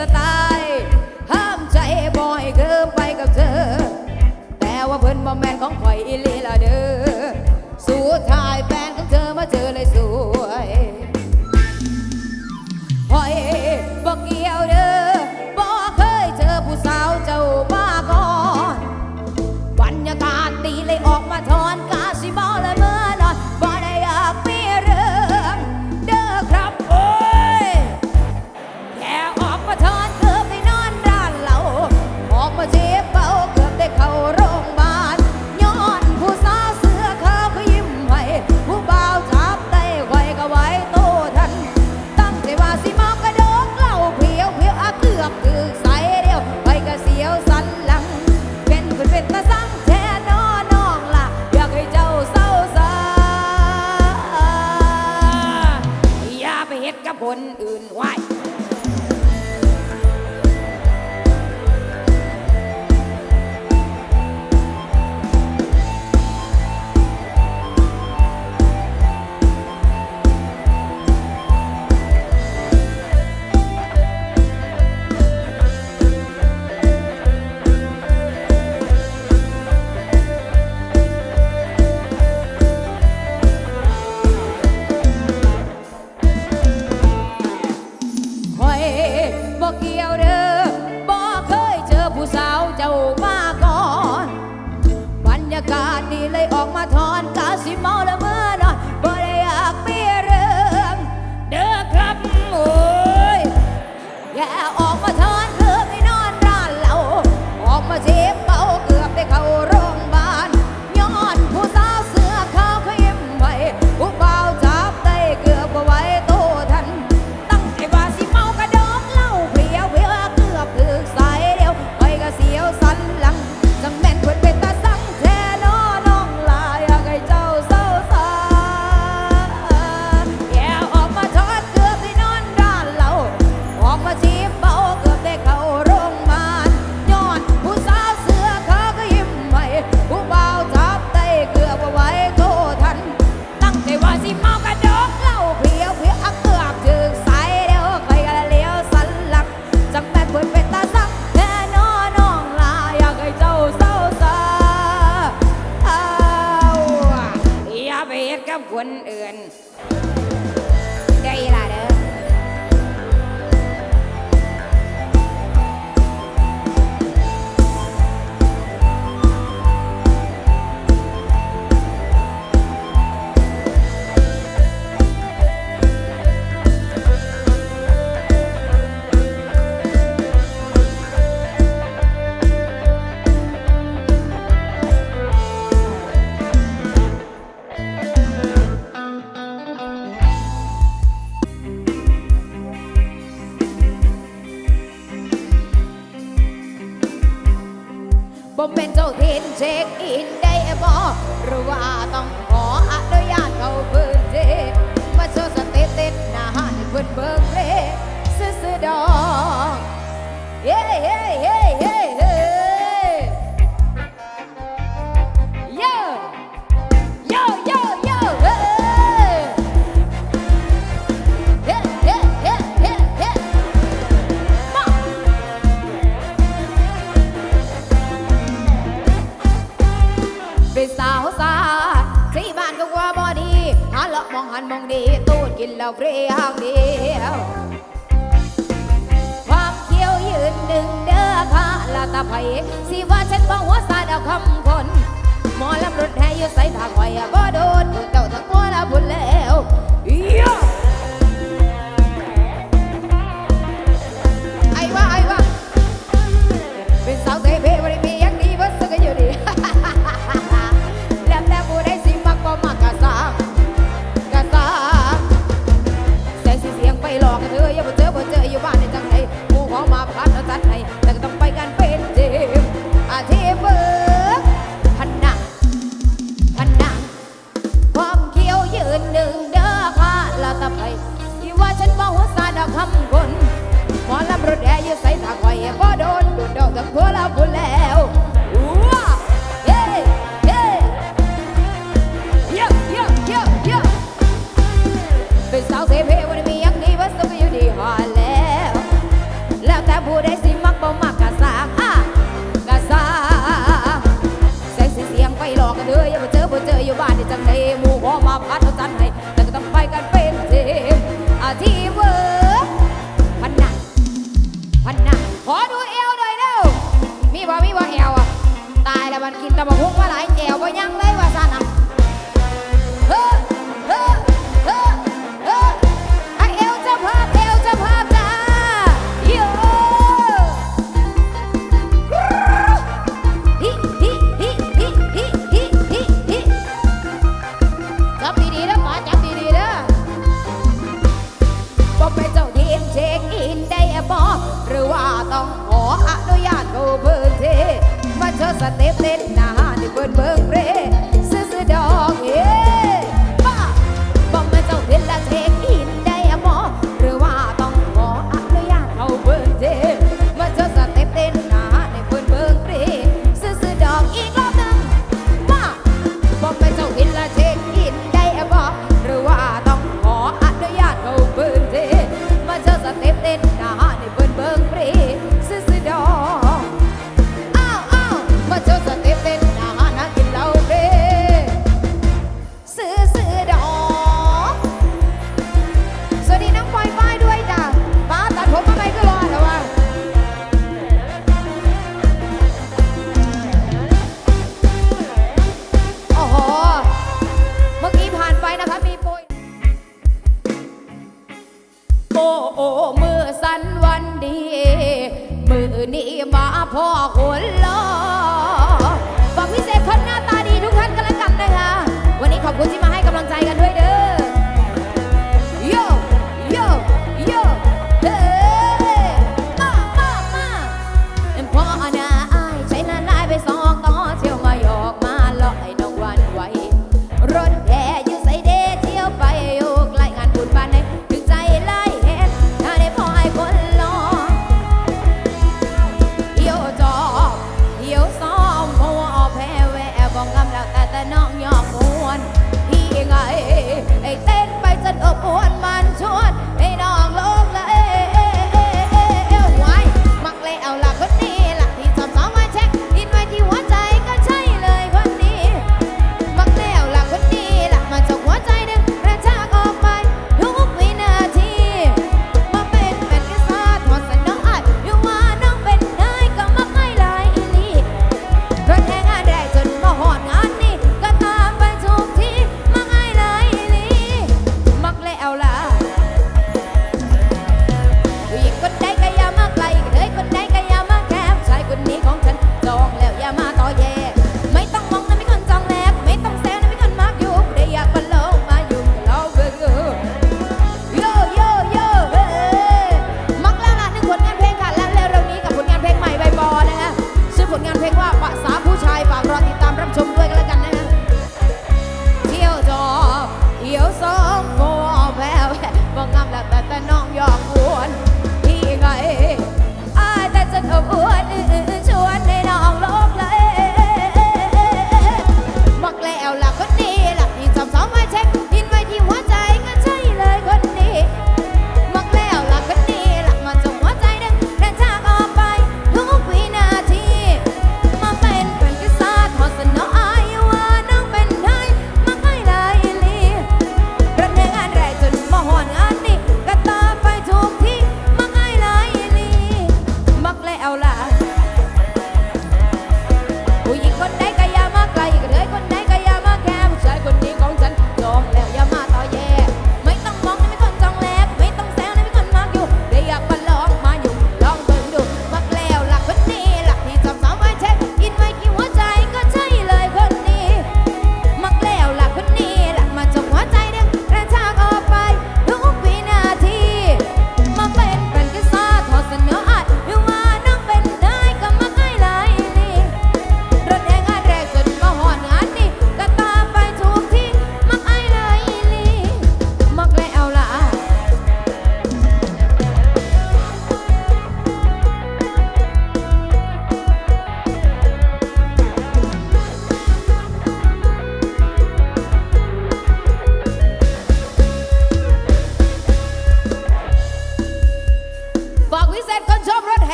ไตา คนอื่นไหว เช็คอินได้บ่หรือว่าต้องขออนุญาตเขาพื้นที่มาโชว์สเตตสหน้าห้านเพิ่นเบิ่ง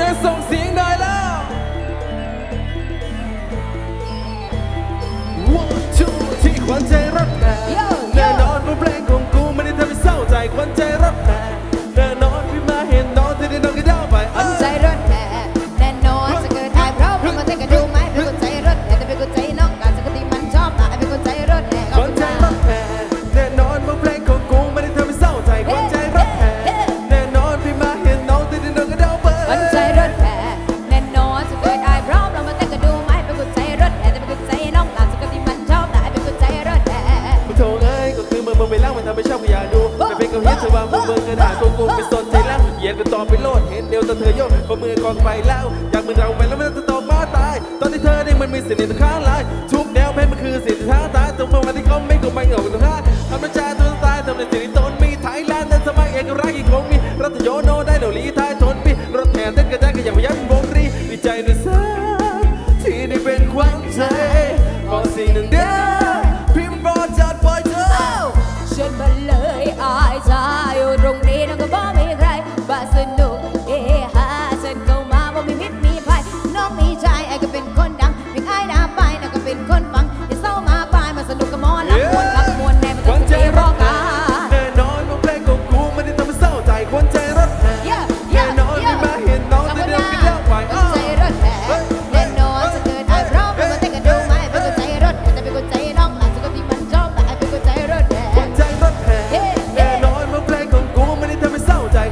coraçãozinho da สิ่งที่ต้องลายทุกแนวเพลงมันคือสิ่งที่ท้าทายตรงเมื่วันที่เขาไม่กูไปเหงาตรง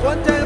네, 원장